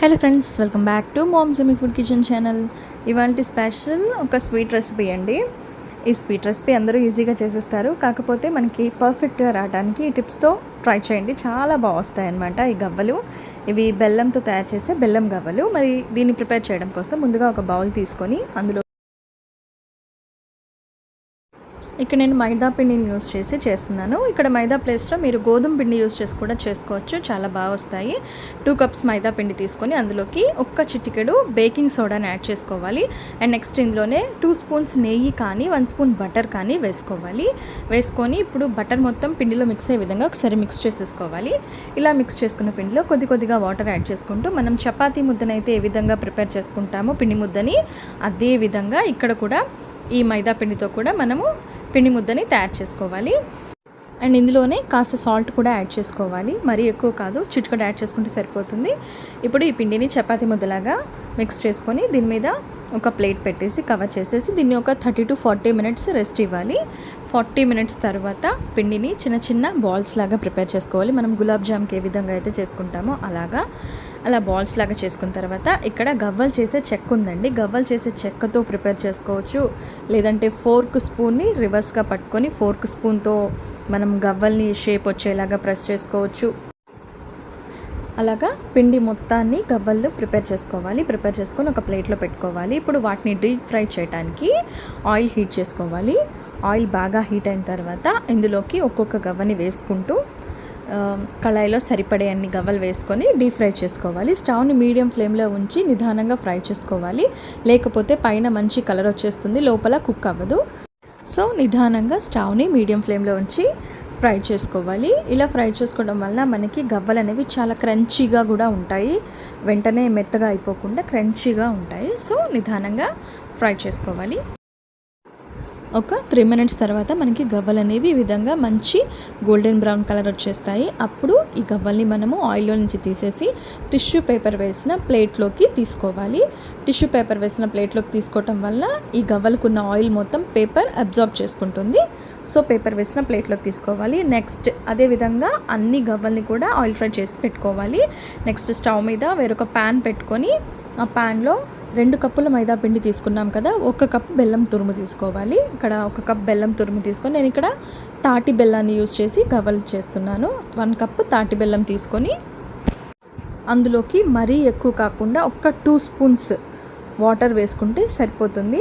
Hello friends welcome back to mom semi food kitchen channel ఇవాళ special ఒక sweet recipe అండి. ఈ sweet recipe అందరూ ఈజీగా చేసేస్తారు. కాకపోతే మనకి పర్ఫెక్ట్గా రావడానికి ఈ టిప్స్తో ట్రై చేయండి. చాలా బాగా వస్తాయి అన్నమాట ఈ గవ్వలు. ఇవి బెల్లంతో తయారు చేసే బెల్లం గవ్వలు. మరి దీన్ని ప్రిపేర్ చేయడం కోసం ముందుగా ఒక బౌల్ తీసుకొని అందులో ఇక్కడ నేను మైదా పిండిని యూస్ చేసి చేస్తున్నాను. ఇక్కడ మైదా ప్లేస్లో మీరు గోధుమ పిండి యూస్ చేసి కూడా చేసుకోవచ్చు. చాలా బాగా వస్తాయి. టూ కప్స్ మైదా పిండి తీసుకొని అందులోకి ఒక్క చిటికెడు బేకింగ్ సోడాని యాడ్ చేసుకోవాలి. అండ్ నెక్స్ట్ ఇందులోనే టూ స్పూన్స్ నెయ్యి కానీ వన్ స్పూన్ బటర్ కానీ వేసుకోవాలి. వేసుకొని ఇప్పుడు బటర్ మొత్తం పిండిలో మిక్స్ అయ్యే విధంగా ఒకసారి మిక్స్ చేసేసుకోవాలి. ఇలా మిక్స్ చేసుకున్న పిండిలో కొద్ది కొద్దిగా వాటర్ యాడ్ చేసుకుంటూ మనం చపాతీ ముద్దనైతే ఏ విధంగా ప్రిపేర్ చేసుకుంటామో పిండి ముద్దని అదే విధంగా ఇక్కడ కూడా ఈ మైదా పిండితో కూడా మనము పిండి ముద్దని తయారు చేసుకోవాలి. అండ్ ఇందులోనే కాస్త సాల్ట్ కూడా యాడ్ చేసుకోవాలి. మరీ ఎక్కువ కాదు చిటికడ యాడ్ చేసుకుంటే సరిపోతుంది. ఇప్పుడు ఈ పిండిని చపాతి ముద్దలాగా మిక్స్ చేసుకొని దీని మీద ఒక ప్లేట్ పెట్టేసి కవర్ చేసేసి దీన్ని ఒక thirty to forty minutes rest ఇవ్వాలి. ఫార్టీ మినిట్స్ తర్వాత పిండిని చిన్న చిన్న బాల్స్ లాగా ప్రిపేర్ చేసుకోవాలి. మనం గులాబ్ జామ్కి ఏ విధంగా అయితే చేసుకుంటామో అలాగా. అలా బాల్స్ లాగా చేసుకున్న తర్వాత ఇక్కడ గవ్వలు చేసే చెక్క ఉందండి. గవ్వలు చేసే చెక్కతో ప్రిపేర్ చేసుకోవచ్చు. లేదంటే ఫోర్క్ స్పూన్ని రివర్స్గా పట్టుకొని ఫోర్క్ స్పూన్తో మనం గవ్వల్ని షేప్ వచ్చేలాగా ప్రెస్ చేసుకోవచ్చు. అలాగా పిండి మొత్తాన్ని గవ్వలు ప్రిపేర్ చేసుకోవాలి. ప్రిపేర్ చేసుకొని ఒక ప్లేట్లో పెట్టుకోవాలి. ఇప్పుడు వాటిని డీప్ ఫ్రై చేయడానికి ఆయిల్ హీట్ చేసుకోవాలి. ఆయిల్ బాగా హీట్ అయిన తర్వాత ఇందులోకి ఒక్కొక్క గవ్వని వేసుకుంటూ కళాయిలో సరిపడే అన్ని గవ్వలు వేసుకొని డీప్ ఫ్రై చేసుకోవాలి. స్టవ్ని మీడియం ఫ్లేమ్లో ఉంచి నిదానంగా ఫ్రై చేసుకోవాలి. లేకపోతే పైన మంచి కలర్ వచ్చేస్తుంది లోపల కుక్ అవ్వదు. సో నిదానంగా స్టవ్ని మీడియం ఫ్లేమ్లో ఉంచి ఫ్రై చేసుకోవాలి. ఇలా ఫ్రై చేసుకోవడం వలన మనకి గవ్వలు అనేవి చాలా క్రంచీగా కూడా ఉంటాయి. వెంటనే మెత్తగా అయిపోకుండా క్రంచీగా ఉంటాయి. సో నిదానంగా ఫ్రై చేసుకోవాలి. ఒక త్రీ మినిట్స్ తర్వాత మనకి గవ్వలు అనేవి ఈ విధంగా మంచి గోల్డెన్ బ్రౌన్ కలర్ వచ్చేస్తాయి. అప్పుడు ఈ గవ్వల్ని మనము ఆయిల్లో నుంచి తీసేసి టిష్యూ పేపర్ వేసిన ప్లేట్లోకి తీసుకోవాలి. టిష్యూ పేపర్ వేసిన ప్లేట్లోకి తీసుకోవటం వల్ల ఈ గవ్వలకున్న ఆయిల్ మొత్తం పేపర్ అబ్జార్బ్ చేసుకుంటుంది. సో పేపర్ వేసిన ప్లేట్లోకి తీసుకోవాలి. నెక్స్ట్ అదేవిధంగా అన్ని గవ్వల్ని కూడా ఆయిల్ ఫ్రై చేసి పెట్టుకోవాలి. నెక్స్ట్ స్టవ్ మీద వేరొక ప్యాన్ పెట్టుకొని ఆ ప్యాన్లో రెండు కప్పుల మైదా పిండి తీసుకున్నాం కదా ఒక కప్ బెల్లం తురుము తీసుకోవాలి. ఇక్కడ ఒక కప్ బెల్లం తురుము తీసుకొని నేను ఇక్కడ తాటి బెల్లాన్ని యూస్ చేసి గవ్వలు చేస్తున్నాను. వన్ కప్ తాటి బెల్లం తీసుకొని అందులోకి మరీ ఎక్కువ కాకుండా ఒక టూ స్పూన్స్ వాటర్ వేసుకుంటే సరిపోతుంది.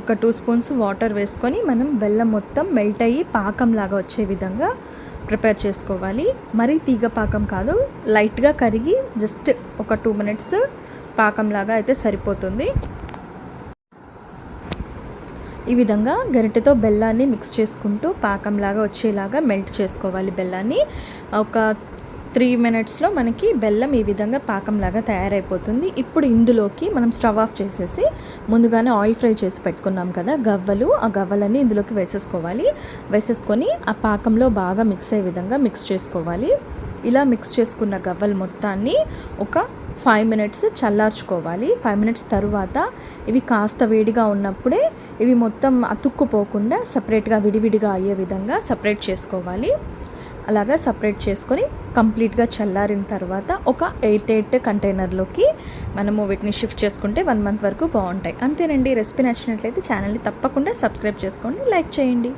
ఒక టూ స్పూన్స్ వాటర్ వేసుకొని మనం బెల్లం మొత్తం మెల్ట్ అయ్యి పాకంలాగా వచ్చే విధంగా ప్రిపేర్ చేసుకోవాలి. మరీ తీగ పాకం కాదు లైట్గా కరిగి జస్ట్ ఒక టూ మినిట్స్ పాకంలాగా అయితే సరిపోతుంది. ఈ విధంగా గరిటెతో బెల్లాన్ని మిక్స్ చేసుకుంటూ పాకంలాగా వచ్చేలాగా మెల్ట్ చేసుకోవాలి బెల్లాన్ని. ఒక త్రీ మినిట్స్లో మనకి బెల్లం ఈ విధంగా పాకంలాగా తయారైపోతుంది. ఇప్పుడు ఇందులోకి మనం స్టవ్ ఆఫ్ చేసేసి ముందుగానే ఆయిల్ ఫ్రై చేసి పెట్టుకున్నాం కదా గవ్వలు. ఆ గవ్వలన్నీ ఇందులోకి వేసేసుకోవాలి. వేసేసుకొని ఆ పాకంలో బాగా మిక్స్ అయ్యే విధంగా మిక్స్ చేసుకోవాలి. ఇలా మిక్స్ చేసుకున్న గవ్వలు మొత్తాన్ని ఒక ఫైవ్ మినిట్స్ చల్లార్చుకోవాలి. ఫైవ్ మినిట్స్ తర్వాత ఇవి కాస్త వేడిగా ఉన్నప్పుడే ఇవి మొత్తం అతుక్కుపోకుండా సపరేట్గా విడివిడిగా అయ్యే విధంగా సపరేట్ చేసుకోవాలి. అలాగా సపరేట్ చేసుకొని కంప్లీట్గా చల్లారిన తర్వాత ఒక ఎయిట్ ఎయిట్ కంటైనర్లోకి మనము వీటిని షిఫ్ట్ చేసుకుంటే వన్ మంత్ వరకు బాగుంటాయి. అంతేనండి. రెసిపీ నచ్చినట్లయితే ఛానల్ని తప్పకుండా సబ్స్క్రైబ్ చేసుకోండి. లైక్ చేయండి.